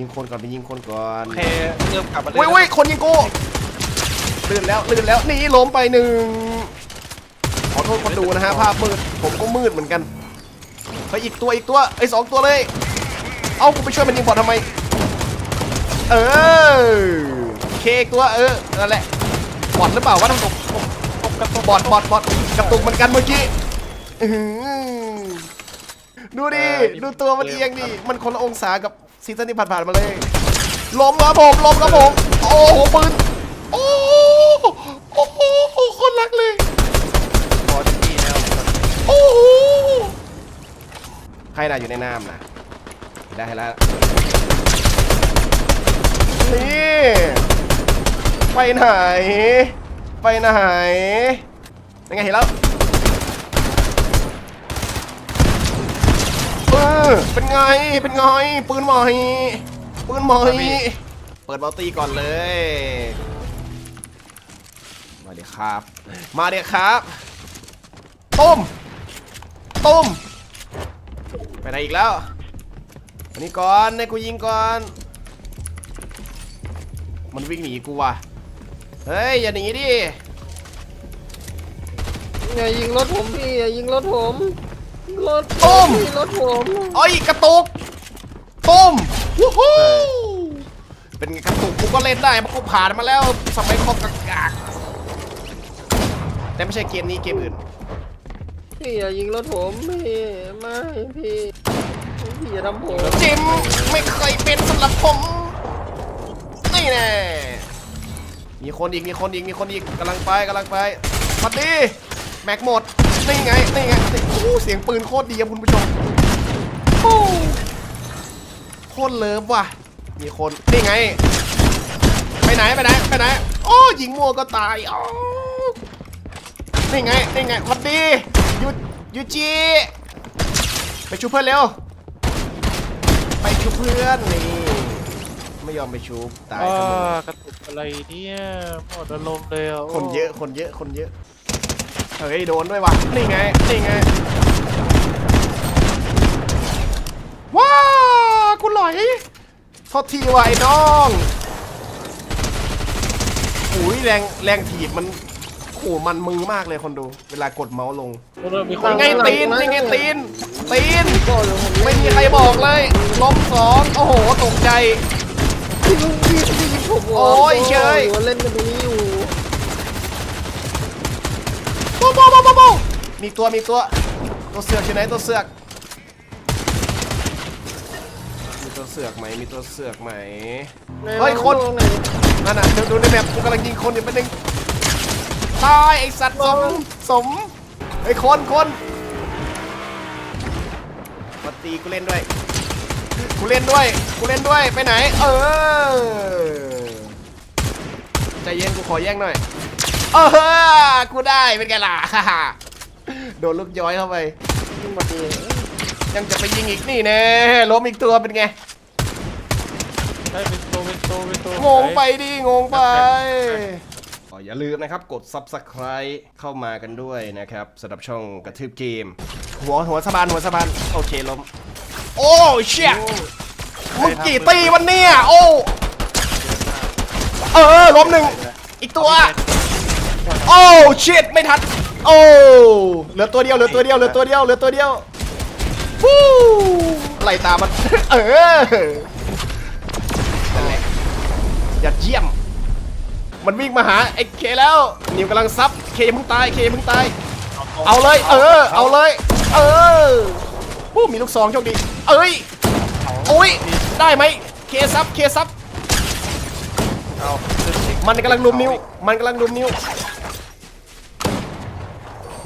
ยิงคนก่อนไปยิงคนก่อนโอเคเริ่มกลับมาเล่เว้ยนเว้ยคนยิงกูลื่นแล้วลื่นแล้วหนี่ล้มไปหนึ่งขอโทษคนดูนะฮะภาพมืดผมก็มืดเหมือนกันไปอีกตัวอีกตัวไอ้ยสองตัวเลย เอ้ากูไปช่วยมันยิงบอลทำไม เออเคอีกตัวเออนั่นแหละบอลหรือเปล่าวะทั้งตกบอลบอลบอลกระตุกเหมือนกันเมื่อกี้อื้อหือดูดิ ดูตัวมันเอียงดิ มันคนละองศากับ ซีซั่นที่ผ่านๆมาเลยล้มครับผมล้มครับผมโอ้โหปืนโอ้โหโอ้โหคนรักเลยบอที่แล้วโอ้โหใครน่ะอยู่ในน้ำนะได้แล้วนี่ไปไหน ไปไหนยังไงเห็นแล้ว เออเป็นไง เป็นไง ปืนใหม่ปืนใหม่เปิดเบาตีก่อนเลย มาเดี๋ยวครับ มาเดี๋ยวครับตุ้มตุ้ม ไปไหนอีกแล้วอันนี้ก่อนให้กูยิงก่อน มันวิ่งหนีกูว่ะ เฮ้ย อย่าหนีดิ อย่ายิงรถผมพี่ อย่ายิงรถผม รถตุ้มพี่รถผมเอ้ยกระตุกตุ้มวู้ฮู้เป็นไงกระตุกกูก็เล่นได้เพราะกูผ่านมาแล้วสมัยคอมกากากแต่ไม่ใช่เกมนี้เกมอื่นพี่อย่ายิงรถผมพี่ไม่พี่พี่อย่าทำผมจิมไม่เคยเป็นสำหรับผมนี่แน่มีคนอีกมีคนอีกมีคนอีกกำลังไปกำลังไปสวัสดี แม็กหมดนี่ไงนี่ไงนี่โอ้โหเสียงปืนโคตรดีครับคุณผู้ชมโอ้โคตรเลิฟว่ะ มีคนนี่ไง ไปไหนไปไหนไปไหนโอ้ยิงมัวก็ตายอ๋อนี่ไงนี่ไงสวัสดียูยูจีไปชูเพื่อนเร็วไปชูเพื่อนนี่ไม่ยอมไปชูตายอ่เสมอากระตุกอะไรเนี่ยหมดอารมณ์เลยอะโคนเยอะคนเยอะคนเยอะ เฮ้ยโดนด้วยว่ะนี่ไงนี่ไงว้ากูหลอยโทษทีว่ะไอ้น้องอุ้ยแรงแรงถีบมันโอ้โหมันมือมากเลยคนดู เวลากดเมาส์ลงเริ่มมีคนยังไงตีนยังไงตีนตีนก็เลยผมไม่มีใครบอกเลยล้มสองโอ้โหตกใจพี่ลุงพี่พี่ยิงผมเหรโอ้ยเชยหนูเล่นกันตรงนี้อยู่ โบโบโบโบโบมีตัวมีตัว ตัวเสือกอยู่ไหนตัวเสือก มีตัวเสือกไหมมีตัวเสือกไหม เฮ้ยคน นั่นน่ะดูดูในแมปกูกำลังยิงคนอยู่เป็นหนึ่งตายไอสัตว์สมสมไอคนคนมาตีกูเล่นด้วยกูเล่นด้วยกูเล่นด้วยไปไหน เออใจเย็นกูขอแย่งหน่อย เออกูได้เป็นไงล่ะ โดนลูกย้อยเข้าไปมาดียังจะไปยิงอีกนี่แน่ล้มอีกตัวเป็นไงได้เป็นโตเป็นโตเป็นโตงงไปดิ งงไปอ๋ออย่าลืมนะครับกด subscribe เข้ามากันด้วยนะครับสำหรับช่องกระทืบเกม หัวหัวสะพานหัวสะพานโอเคล้ม โอ้เชี่ยมึงกี่ตีวันเนี้ยโอ้ เออล้มหนึ่งอีกตัว โอ้ชิตไม่ทันโอ้เหลือตัวเดียวเหลือตัวเดียวเหลือตัวเดียวเหลือตัวเดียวฟู้ไล่ตามมันเออนั่นแหละยอดเยี่ยม มันวิ่งมาหาไอ้เคแล้วนิวกำลังซับเคยังตายเคยังตาย เอาเลย เออ เอาเลย เออผู้มีลูกซองโชคดี เอ้ยโอ้ยได้ไหมเคซับเคซับมันกำลังลุมนิ้ว มันกำลังลุมนิ้ว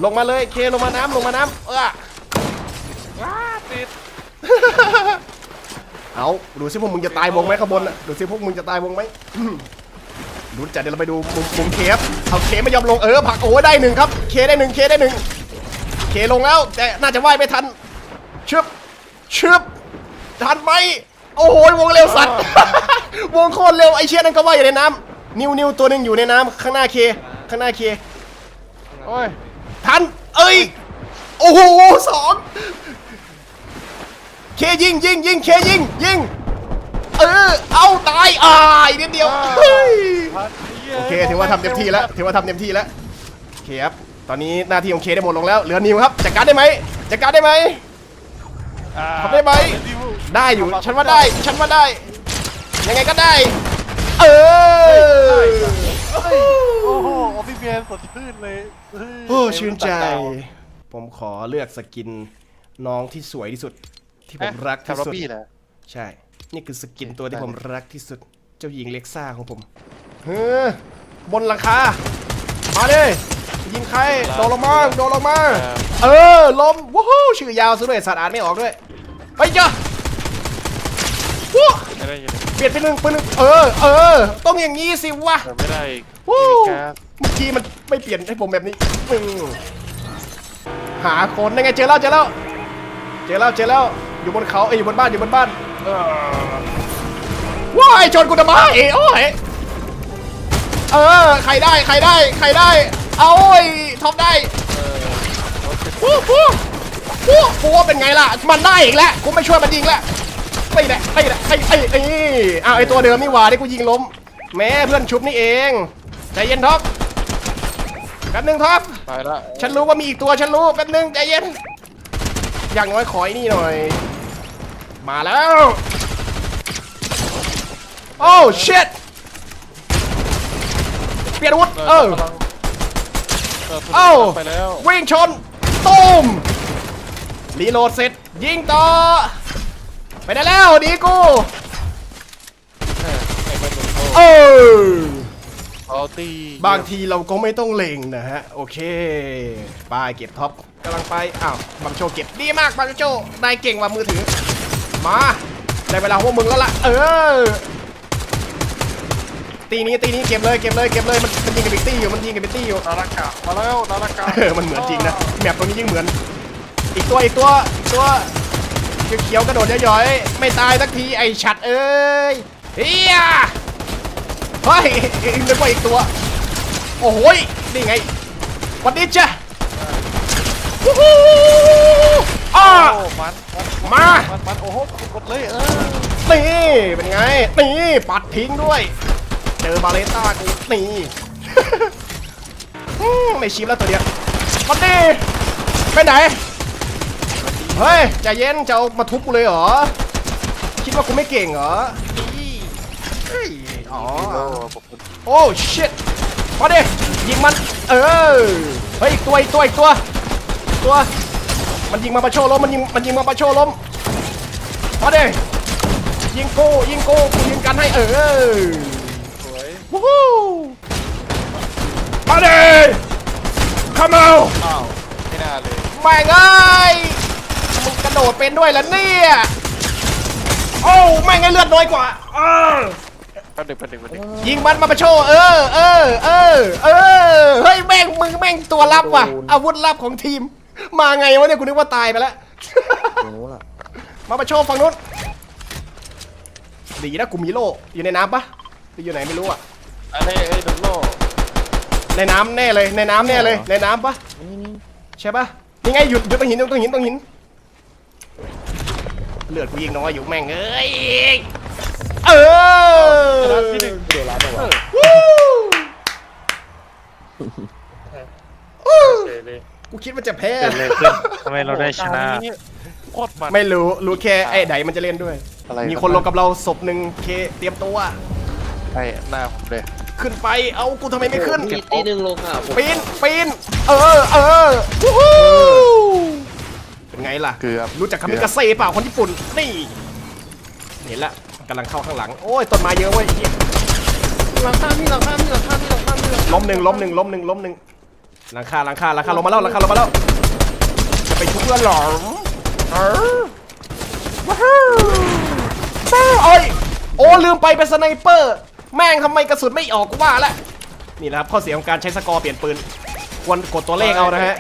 ลงมาเลยเคลงมาน้ำลงมาน้ำเออว้าติด เอาดูสิพวกมึงจะตายวงไหมข้างบนน่ะดูสิพวกมึงจะตายวงไหมอืมดูจัดเดี๋ยวเราไปดูมุมมุมเคฟเอาเคไม่ยอมลงเออผลักโอ้ได้หนึ่งครับเคได้หนึ่งเคได้หนึ่งเคลงแล้วแต่น่าจะว่ายไม่ทันชึบชึบทันไหมโอ้โหวงเร็วสัตว์ วงโคตรเร็วไอเชี่ยนั่นก็ว่ายอยู่ในน้ำนิวนิวตัวหนึ่งอยู่ในน้ำข้างหน้าเคข้างหน้าเค โอ้ย ทัน เอ้ย โอ้โหสองเคยิงยิงยิงเคยิงยิง เอออีกนิดเดียวเฮ้ยพัดหี้ยโอเคถือว่าทำเต็มที่แล้วถือว่าทำเต็มที่แล้วโอเคครับตอนนี้หน้าที่ของเคได้หมดลงแล้วเหลือนิวครับจัดการได้ไหมจัดการได้ไหมอ่าทำได้ไหมดิวได้อยู่ฉันว่าได้ฉันว่าได้ ยังไงก็ได้ เออ โอ้โหออฟฟิเมียนสดชื่นเลยเฮ้ยโอ้ชื่นใจ ผมขอเลือกสกินน้องที่สวยที่สุด ที่ผมรักที่คาร์สุดบี้นะใช่ นี่คือสกินตัวที่ได้ผมรักที่สุด เจ้าหญิงเล็กซ่าของผมเฮ้อบนหลังคา มาดิยิงใคร โดนลงมา โดนลงมา เออลมว้าวชื่อยาวซะด้วยสัตว์อ่านไม่ออกด้วย ไปจ้ะว้าไม่ได้ยินเปลี่ยนเป็นหนึ่งเป็นหนึ่งเออ เออ ต้องอย่างนี้สิวะแต่ไม่ได้อีกวู้มีแก๊ส เมื่อกี้มันไม่เปลี่ยนให้ผมแบบนี้อืมหาคนได้ไงเจอแล้วเจอแล้วเจอแล้วเจอแล้วอยู่บนเขาเอ้ยอยู่บนบ้านอยู่บนบ้านว้ายชนกูทำไมโอ้ยเออใครได้ใครได้ใครได้ เอาโอ้ยท็อปได้ฟูฟูฟูฟูเป็นไงล่ะ มันได้อีกแล้วกูไม่ช่วยมันยิงแล้วไม่ได้ไม่ได้ไอ้ไอ้ไอ้อ้าวไอ้ตัวเดิมนี่หว่าที่กูยิงล้ม แม่เพื่อนชุบนี่เองใจเย็นท็อป แป๊บนึงท็อปไปละฉันรู้ว่ามีอีกตัวฉันรู้แป๊บนึงใจเย็นอย่างน้อยขอไอ้นี่หน่อย มาแล้วโอ้ shit เปลี่ยนอาวุธเออกำลังเออเอ้าไปแล้ววิ่งชนตูมรีโหลดเสร็จยิงต่อ ไปได้แล้วดีกูเออไอ้ เป็นหนุ่มโตเออเอาตีบางทีเราก็ไม่ต้องเล็งนะฮะ โอเคไปเก็บท็อปกำลังไปอ้าวบางโชเก็บดีมากบางโชนายเก่งกว่ามือถือ มาได้เวลาของพวกมึงแล้วล่ะ เออ ตีนี้ตีนี้เก็บเลยเก็บเลยเก็บเลยมันมันยิงกับบิ๊กตี้อยู่มันยิงกับบิ๊กตี้อยู่นาฬิกามาแล้วนาฬิกาเออมันเหมือนจริงนะแมปตรงนี้ยิ่งเหมือน อีกตัวอีกตัวอีกตัวเขียวๆกระโดดย่อยๆไม่ตายสักทีไอ้ฉัดเอ้ยเฮีย เฮ้ยอีกนึกว่าอีกตัว โอ้โหยนี่ไงวันนี้จ้ะวู้ฮู้อ้าโอ้มันมามันมันโอ้โหกดเลยเออนี่เป็นไงนี่ปัดทิ้งด้วย เจอบาเลต้ากูนี่อืมไม่ชิมแล้วตัวเดียวมันดีไปไหน เฮ้ยใจเย็นจะเอามาทุบกูเลยเหรอ คิดว่ากูไม่เก่งเหรอ นี่เฮ้ย อ๋อโอ้ขอบคุณโอ้ชิตมาดิยิงมัน เออ เฮ้ยอีกตัวอีกตัวอีกตัวอีกตัว มันยิงมาประโชว์ล้ม มันยิง มันยิงมาประโชว์ล้มมาดิยิงกูยิงกูกูยิงกันให้เออสวยวู้ฮู้มาดิ come on อ้าวไม่น่าเลยแม่งเอ้ยมึงกระโดดเป็นด้วยแล้วเนี่ย โอ้แม่งไงเลือดน้อยกว่าเออ แป๊บเด็กแป๊บเด็กแป๊บเด็กยิงมันมาประโชว์เออเออเออเออเฮ้ยแม่งมึงแม่งตัวลับว่ะ อาวุธลับของทีม มาไงวะเนี่ยกูนึกว่าตายไปแล้วโอ้ล่ะมาประโชว์ฝั่งนู้นดีนะกูมีโล่อยู่ในน้ำปะหรืออยู่ไหนไม่รู้อะอันนี้ไอ้ดุโลในน้ำแน่เลยในน้ำแน่เลยในน้ำปะนี่นี่ใช่ปะนี่ไงหยุดหยุดตรงหินตรงหินตรงหิน เลือดกูยิงน้อยอยู่แม่งเอ้ย เออที่หนึ่งเดี๋ยวรับเอาวะวู้วู้เจ๋เลยกูคิดว่าจะแพ้ เกิดอะไรขึ้นทำไมเราได้ชนะ โคตรมันไม่รู้รู้แค่ไอ้ไดมันจะเล่นด้วย อะไร มีคนลงกับเราศพหนึ่งเคเตรียมตัว ไอ้หน้าผมเลย ขึ้นไปเอากูทำไมไม่ขึ้น มีตีหนึ่งลงอะผมปีนปีนเออเออวู้ฮู้เป็นไงล่ะเกือบรู้จักคำมิกาเซ่เปล่าคนญี่ปุ่นนี่ เห็นละ กำลังเข้าข้างหลัง โอ้ยต้นไม้เยอะเว้ยเหี้ยหลังข้ามพี่หลังข้ามพี่หลังข้ามพี่หลังข้ามพี่หลังข้ามล้มหนึ่งล้มหนึ่งล้มหนึ่งล้มหนึ่งหลังคาหลังคาหลังคาลงมาแล้วหลังคาลงมาแล้วจะไปชุบเพื่อนหรอเออว้าวว้าวโอ้ยโอ้ลืมไปเป็นสไนเปอร์ แม่งทำไมกระสุนไม่ออกกูว่าละนี่นะครับข้อเสียของการใช้สกอร์เปลี่ยนปืนควรกดตัวเลขเอานะฮะ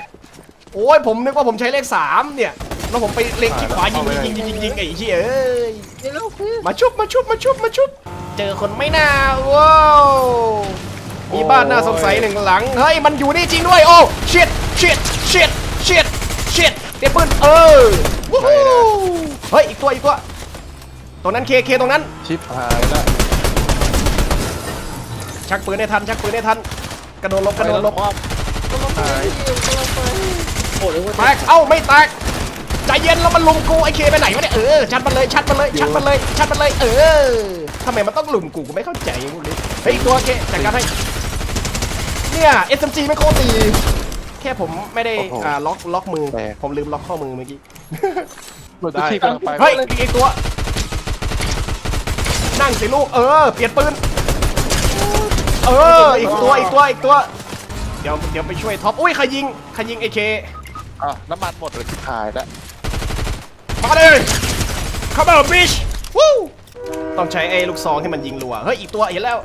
โอ้ยผมนึกว่าผมใช้เลขสามเนี่ยแล้วผมไปเล็งที่ขวายิงยิงยิงยิงยิงไอ้เหี้ยเอ้ย เดี๋ยวแล้วพี่มาชุบมาชุบมาชุบมาชุบ เจอคนไม่น่าว้าวมีบ้านน่าสงสัยหนึ่งหลัง เฮ้ย มันอยู่นี่จริงด้วย โอ้ชิดชิดชิดชิดชิดเต็มปืนเออวู้ฮู้เฮ้ย อีกตัว อีกตัว ตรงนั้นเคเคตรงนั้น ชิปหายละชักปืนให้ทัน ชักปืนให้ทัน กระโดดหลบกระโดดหลบกำลังไปพี่กำลังไปโอ้ยว่าแตกเอ้า ไม่แตกใจ เย็นแล้วมันลุมกูไอเคไปไหนวะเนี่ยเออชัดมันเลยชัดมันเลยชัดมันเลยชัดมันเลยเออทำไมมันต้องลุมกูกูไม่เข้าใจพวกนี้เฮ้ยอีกตัวเคจัดการให้เนี่ย SMG ไม่โคตรดีแค่ผมไม่ได้อ่าล็อกล็อกมือผมลืมล็อกข้อมือเมื่อกี้เหมือนทุกทีกำลังไปเฮ้ยอีกอีกตัว นั่งสิลูกเออเปลี่ยนปืนเอออีกตัวอีกตัวอีกตัวเดี๋ยวเดี๋ยวไปช่วยท็อปอุ้ยใครยิงใครยิงไอเคอะน้ำมันหมดเลยที่ขายแล้ว มาเลยเข้ามาบิชวู้ต้องใช้ไอ้ลูกซองที่มันยิงรัว เฮ้ย อีกตัวเห็นแล้ว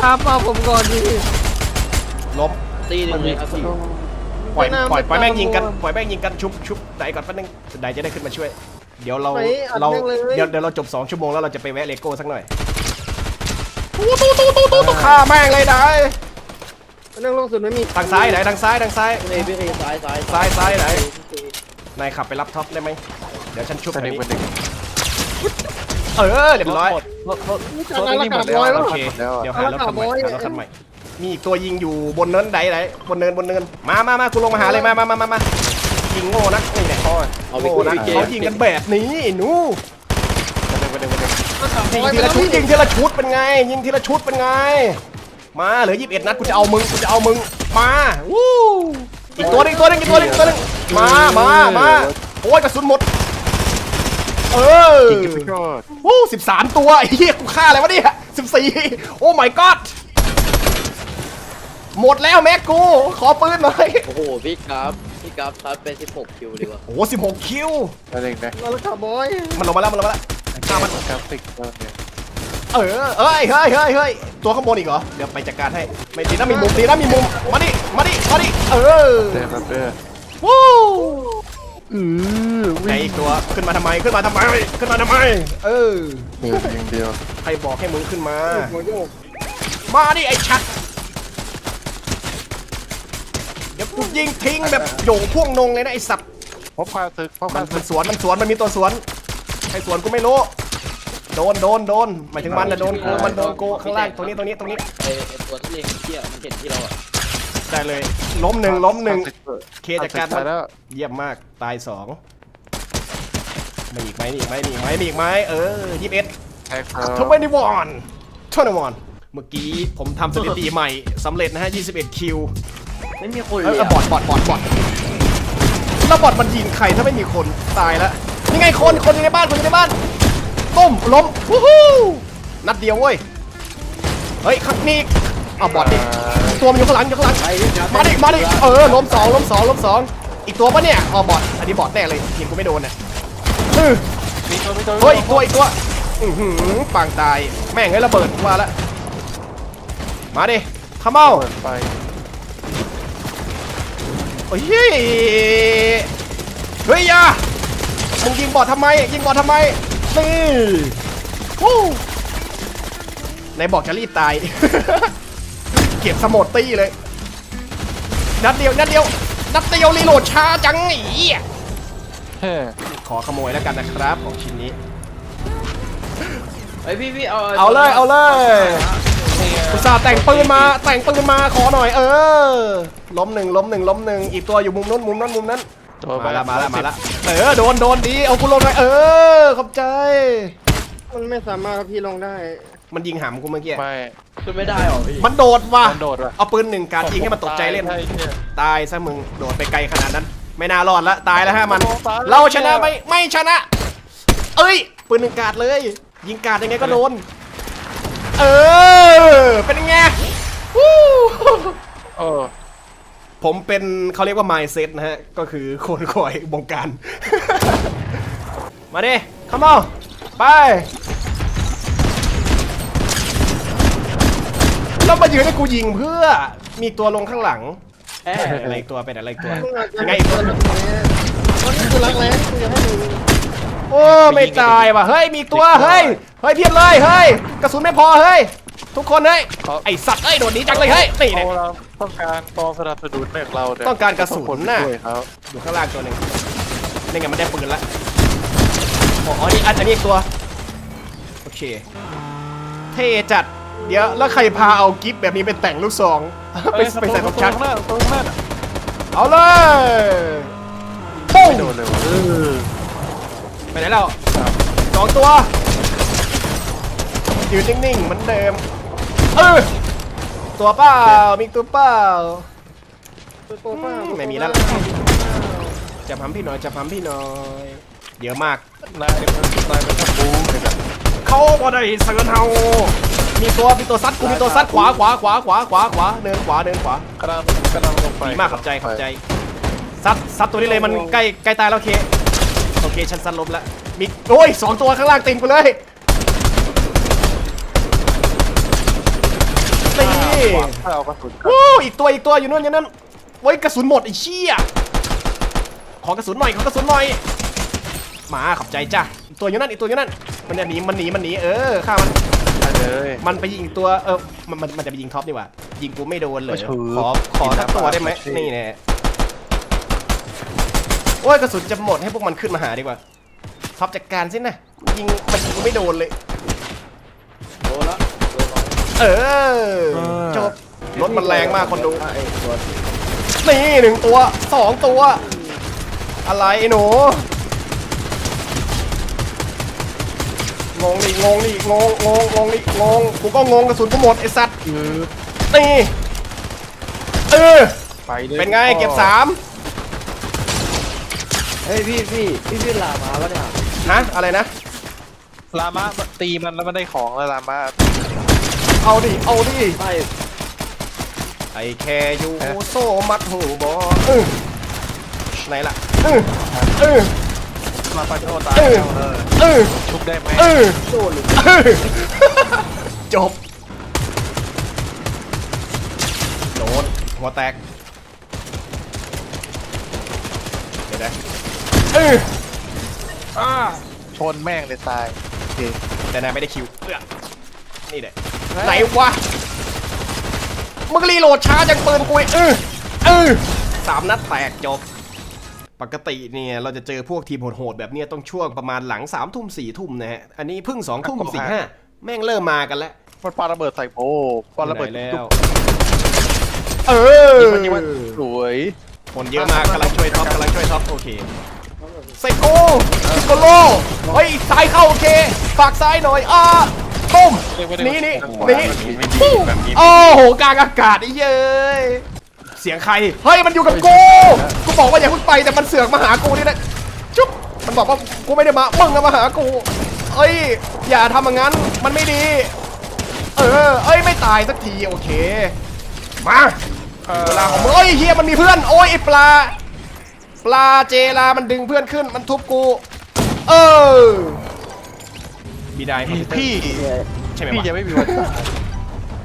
ตามมาผมก่อนดิล้มตีหนึ่งเลยครับพี่ปล่อยไม่น่าปล่อยปล่อยแม่งยิงกันไม่น่าปล่อยแม่งยิงกันชุบชุบไดก่อนแป๊บนึงไดจะได้ขึ้นมาช่วย เดี๋ยวเราไปอัดเราแม่งเลยเดี๋ยวเดี๋ยวเราจบ 2 ชั่วโมงแล้วเราจะไปแวะเลโก้สักหน่อยตู้ตู้ตู้ตู้ตู้ฆ่าแม่งเลยได้นั่งลงสุดไม่มีทางซ้ายไหนทางซ้ายทางซ้ายเลยพี่เคซ้ายซ้ายซ้ายซ้ายไหน นายขับไปรับท็อปได้ไหมเดี๋ยวฉันชุบแต่อันหนึ่งนี้เป็นหนึ่งเออเรียบร้อยหมดรถรถนี่รจะถนั่งไอ้ระนี่หกามบดแล้วร้อยโอวะเคแล้วอะเดี๋ยวหารถคันใหม่เอาละหารถคันใหม่มีอีกตัวยิงอยู่บนเนินใดไหนบนเนินบนเนินมามามาคุณลงมาหาเลยมามามามามายิงโง่นักนี่แหละโอ้ยเอาไปโง่นักเขายิงกันแบบนี้ไอ้หนูเป็นหนึ่งเป็นหนึ่งเป็นหนึ่งยิงทีละชุดยิงทีละชุดเป็นไง ยิงทีละชุดเป็นไง มาเหลือ21นัดกูจะเอามึงกูจะเอามึงมาวู้ อีกตัวหนึงอีกตัวหนึงอีกตัวหนึงอีกตัวหนึงมามามาโอ้ยกระสุนหมด เออจริงจะไม่ชอบวู้สิบสามตัวไอ้เหี้ยกูฆ่าอะไรวะเนี่ยสิบสี่โอ้ my god หมดแล้วแม็กกู ขอปืนหน่อยโอ้โหพี่กราฟพี่กราฟซัดไป16คิวดีกว่าโอ้สิบหกคิวเป็นหนึ่งนะนั่งระกาบบอยมันลงมาแล้วมันลงมาแล้วฆ่ามันกราฟิกแล้วเนี่ยเออเอ้ยเฮ้ยเฮ้ยเฮ้ยตัวข้างบนอีกเหรอ เดี๋ยวไปจัดการให้ ไม่ดีนะมีมุมดีนะมีมุม มาดิ มาดิ มาดิเออเดินมาเด้อวู้อือไหนอีกตัวขึ้นมาทำไมขึ้นมาทำไมขึ้นมาทำไม เออเดินอย่างเดียวใครบอกให้มึงขึ้นมาหัวโยกมาดิไอ้ชัดเดี๋ยวกูยิงทิ้งแบบโยงพ่วงนงเลยนะไอ้สัตว์พบความตึกพบคมัวานมตึมันกสวนมันสวนมันมีตัวสวนใครสวนกูไม่รู้โดนโดนโดนหมายถึงมันนะโดนกูมันโดนกูข้างล่างตรงนี้ตรงนี้ตรงนี้ไอ้ไอ้ตัวที่เลี้ยงเที่ยมันเห็นที่เราอะ ได้เลย ล้มหนึ่งล้มหนึ่งเคจัดการตายแล้วเยี่ยมมากตายสองมีอีกไหมมีอีกไหมมีอีกไหมมีอีกไหมเออยี่สิบเอ็ดแท็กทเวนตี้วันทเวนตี้วันเมื่อกี้ผมทำสถิติใหม่สำเร็จนะฮะ21คิวไม่มีคนเอเลยออะบอดบอดบอดบอดแล้วบอดมันยิงใครถ้าไม่มีคนตายแล้วนี่ไงคนคนอยู่ในบ้านคนอยู่ในบ้านต้มล้มวู้ฮู้นัดเดียวเว้ยเฮ้ยข้างนี้ อ้าวบอดดิตัวมันอยู่ข้างหลังอยู่ข้างหลังไปพี่กราฟมาดิมาดิเออล้มสองล้มสองล้มสองอีกตัวปะเนี่ยอ๋อบอดอันนี้บอดแน่เลยยิงกูไม่โดนเนี่ยอื้อมีตัวมีตัวเฮ้ยอีกตัวอีกตัวอือหือปางตายแม่งเอ้ยระเบิดว่าแล้วมาดิขมเอาเปิดไฟโอ้ยเฮ้ยอยามึงยิงบอดทำไมยิงบอดทำไมนี่วู้ไหนบอกจะรีบตายเก็บสมดตี้เลย นัดเดียว นัดเดียว นัดเดียวรีโหลดช้าจังไอ้เหี้ยเฮ้ขอขโมยแล้วกันนะครับ ของชิ้นนี้ ไอ้พี่พี่เอาเอาเลยเอาเลยอุตส่าห์แต่งปืนมาแต่งปืนมาขอหน่อย เออ ล้มหนึ่งล้มหนึ่งล้มหนึ่งอีกตัวอยู่มุมนู้นมุมนั้นมุมนั้นตัวมาละมาละมาละเออโดนโดนดีเอากูลงหน่อยเออขอบใจ มันไม่สามารถพี่ลงได้ มันยิงหามกูเมื่อกี้ ไม่ขึ้นไม่ได้หรอพี่มันโดดว่ะ มันโดดว่ะเอาปืนหนึ่งการยิงให้มันตกใจเล่นใช่เนี่ยตายซะมึง โดดไปไกลขนาดนั้น ไม่น่ารอดละ ตายแล้วฮะมัน โอ้ตายแล้ว เราชนะไหมไม่ชนะ เอ้ย ปืนหนึ่งกาดเลย ยิงกาดยังไงก็โดน เออ เป็นยังไงวู้เออผมเป็นเขาเรียกว่า mindset นะฮะ ก็คือคนคอยบงการ มาดิ come on ไป แล้วมายืนให้กูยิงเพื่อ มีตัวลงข้างหลังแอบเป็นอะไรอีกตัวเป็นอะไรอีกตัวยัยังงไงไงอีกตัววันนี้คือรักแร้กูจะให้ดูโอ้ไม่ตายว่ะเฮ้ยมีตัวเฮ้ยเฮ้ยเพียบเลยเฮ้ยกระสุนไม่พอเฮ้ยทุกคนเฮ้ยไอสัตว์เอ้ยโดดหนีจังเลยเฮ้ยนี่เนี่ย เราต้องการกองสนับสนุนจากเราเนี่ยต้องการกระสุนน่ะช่วยเขาอยู่ข้างล่างตัวหนึ่งนี่ไงมันได้ปืนละอ๋ออันนี้อันอันนี้อีกตัวโอเคเท่จัด เดี๋ยวแล้วใครพาเอากิฟต์แบบนี้ไปแต่งลูกซองไปไปใส่ตรงชักข้างหน้าตรงหน้าเอาเลยปุ้งไม่โดนเลยวะเออไปไหนแล้วสองตัวยืนนิ่งๆเหมือนเดิมเออตัวเปล่ามีตัวเปล่าตัวตัวเปล่าไม่มีแล้วล่ะจับพัมพี่หน่อยจับพัมพี่หน่อยเยอะมากนายเนี่ยมันนายมันทำบูเห็นไหมเขาก็ได้เสือนเฮา มีตัวมีตัวซัดกูมีตัวซัดขวาขวาขวาขวาขวาขวาเดินขวาเดินขวากำลังกำลังลงไปดีมากขับใจขับใจซัดซัดตัวนี้เลยมันใกล้ใกล้ตายแล้วเคโอเคฉันซัดล้มแล้วมีโอ้ยสองตัวข้างล่างติงกูเลยนี่ถ้าเอากระสุนวู้อีกตัวอีกตัวอยู่นู่นอยู่นั่นโอ้ยกระสุนหมดไอ้เชี่ยขอกระสุนหน่อยขอกระสุนหน่อยมาขับใจจ้ะอีกตัวอยู่นั่นอีกตัวอยู่นั่นมันจะหนีมันหนีมันหนีเออฆ่ามัน ได้เลยมันไปยิงตัวเออมันมันมันจะไปยิงท็อปดีกว่ายิงกูไม่โดนเลยก็ถือขอขอสักตัวได้ไหมกินน้ำ นี่แน่โอ้ยกระสุนจะหมดให้พวกมันขึ้นมาหาดีกว่าท็อปจัดการสินะยิงมันยิงกูไม่โดนเลย โดนละโดนละเออ จบรถมันแรงมากคนดู ไอ้ตัวนี่หนึ่งตัวสองตัว อะไรไอ้หนู งงดิงงดิงงงงงงดิงงกูก็งงกระสุนกูหมดไอ้สัตว์คือนี่เออไปเลยเป็นไงเก็บสามเฮ้ยพี่พี่พี่พี่ลามาปะเนี่ยฮะอะไรนะลามะตีมันแล้วมันได้ของแล้วลามะเอาดิเอาดิไม่ไอแคยูโซมัดหูบอเออไหนล่ะเออเออ มาปะโชตายเออเออเออชุบได้ไหมเออโดนหรือเออจบโดนหัวแตกเดี๋ยวนะเอออ่าชนแม่งเลยตายโอเคแต่นายไม่ได้คิวเออนี่เด็ไหนวะมึงรีโหลดช้าจังปืนกูอีกเออเออสามนัดแตกจบ ปกติเนี่ยเราจะเจอพวกทีมโหดๆแบบเนี้ยต้องช่วงประมาณหลัง3ามทุ่มสี่ทุ่มนะฮะ อันนี้เพิ่ง2องทุ่มสี่ห้าแม่งเริ่มมากันแล้วมันปาระเบิดใส่โอ้ปาระเบิดไหนแล้ตุ๊วบเออยิงมันยิงมันสวยคนเยอะมากกำลังช่วยท็อปกำลังช่วยท็อปโอเคไซโก้พิโกโลเฮ้ยซ้ายเข้าโอเคฝากซ้ายหน่อยอ่าต้มนี่นี่นี่โอ้โหกลางอากาศไอ้เย้ย เสียงใคร เฮ้ย มันอยู่กับกู กูบอกว่าอย่าเพิ่งไปแต่มันเสือกมาหากูนี่นะจุ๊บ มันบอกว่ากูไม่ได้มา มึงอะมาหากู เอ้ย อย่าทำอย่างนั้น มันไม่ดี เออ เอ้ย ไม่ตายสักที โอเค มาเวลาของมึงเอ้ยเฮียมันมีเพื่อน โอ้ยไอ้ปลา ปลาเจลา มันดึงเพื่อนขึ้น มันทุบกู เออบีได้คอมพิวเตอร์พี่ ใช่ไหมพี่วะจะไม่มีวัน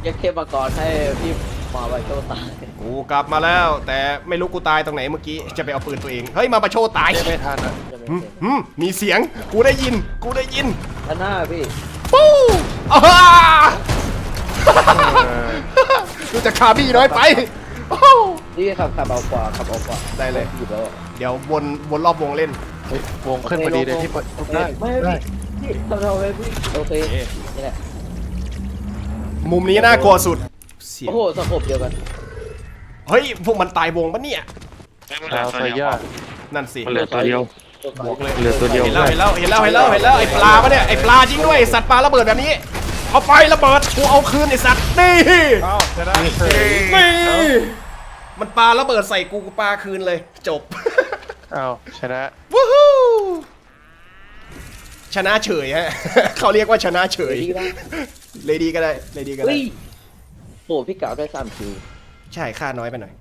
ยักเทพมาก่อนให้พี่มาไว้โตตาย กูกลับมาแล้ว แต่ไม่รู้กูตายตรงไหนเมื่อกี้จะไปเอาปืนตัวเองเฮ้ยมาประโชว์ตายได้ไม่ทันอะจะไม่หึเสร็จหึมีเสียงกูได้ยิน กูได้ยินด้านหน้าพี่ปู้อ้าดูจากคาบี้น้อยไปโอ้โห นี่ขับขับเอากว่าขับเอากว่าได้เลย หยุดแล้วอะเดี๋ยววนวนรอบวงเล่น เฮ้ยวงขึ้นพอดีเลยที่เปิดโอเคได้ไม่ได้พี่พี่ทำเราไว้พี่โอเคโอเค นี่แหละมุมนี้น่ากลัวสุดเสียงโอ้โหสกบเดียวกัน เฮ้ย พวกมันตายวงปะเนี่ยดาวไซย่านั่นสิเหลือตัวเดียว บวกเลยเหลือตัวเดียว เห็นแล้วเห็นแล้วเห็นแล้วเห็นแล้วเห็นแล้วไอ้ปลาปะเนี่ยไอ้ปลาจริงด้วยสัตว์ปลาระเบิดแบบนี้ เอาไประเบิดกูเอาคืนไอ้สัตว์นี่เอ้าชนะนี่มันปลาระเบิดใส่กูกูปลาคืนเลย จบ เอ้าชนะวู้ฮู้ชนะเฉยฮะ เขาเรียกว่าชนะเฉยดีก็ได้เลยดีก็ได้เลยดีก็ได้ เฮ้ยโหพี่กล่าวได้สามคิว ใช่ค่าน้อยไปหน่อย